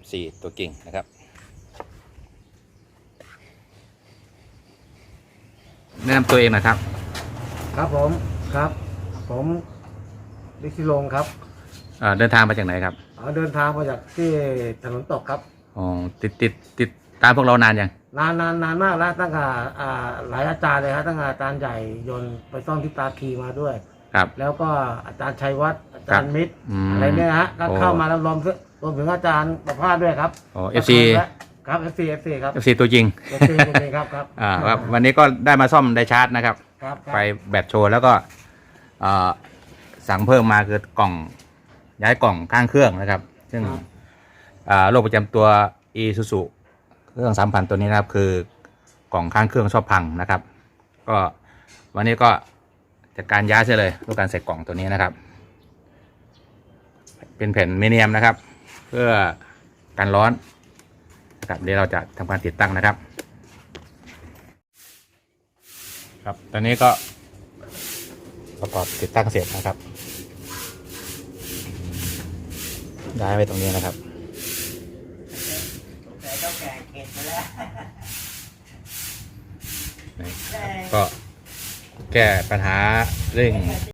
FC ตัวเก่งนะครับ แนะนำตัวเองหนะครับ ครับผมครับ ผมลิขิลงครับเอ่อเดินทางมาจากไหนครับเอ่อเดินทางมาจากที่ถนนตกครับ อ๋อติดติดติดตามพวกเรานานยัง นานนานนานมากแล้วตั้งแต่อ่าหลายอาจารย์เลยครับตั้งแต่อาจารย์ใหญ่ยนต์ไปซ่อมที่ตาคีมาด้วย ครับ แล้วก็อาจารย์ชัยวัฒน์อาจารย์มิตรอืมอะไรเนี่ยฮะก็โอ้เข้ามาแล้วรวมถึง รวมถึงอาจารย์ประภาสด้วยครับอ๋อ FC ครับ FC FC ครับ FC ตัวจริง FC จริงๆครับครับอ่าครับวันนี้ก็ได้มาซ่อมไดชาร์จนะครับ ครับครับไฟแบตโชว์แล้วก็เอ่อสั่งเพิ่มมาคือกล่องย้ายกล่องข้างเครื่องนะครับ ซึ่งอ่าโรคประจำตัว e s u s u เครื่องสามพันตัวนี้นะครับ คือกล่องข้างเครื่องชอบพังนะครับ ก็วันนี้ก็จัดการย้ายเสียเลยด้วยการใส่กล่องตัวนี้นะครับ เป็นแผ่นเมเนียมนะครับ เพื่อกันร้อนนะครับเดี๋ยวเราจะทำการติดตั้งนะครับ ครับตอนนี้ก็ประกอบติดตั้งเสร็จนะครับย้ายไปตรงนี้นะครับแต่เจ้าแก่เก็บไปแล้วนี่ก็แก้ปัญหาเร่ง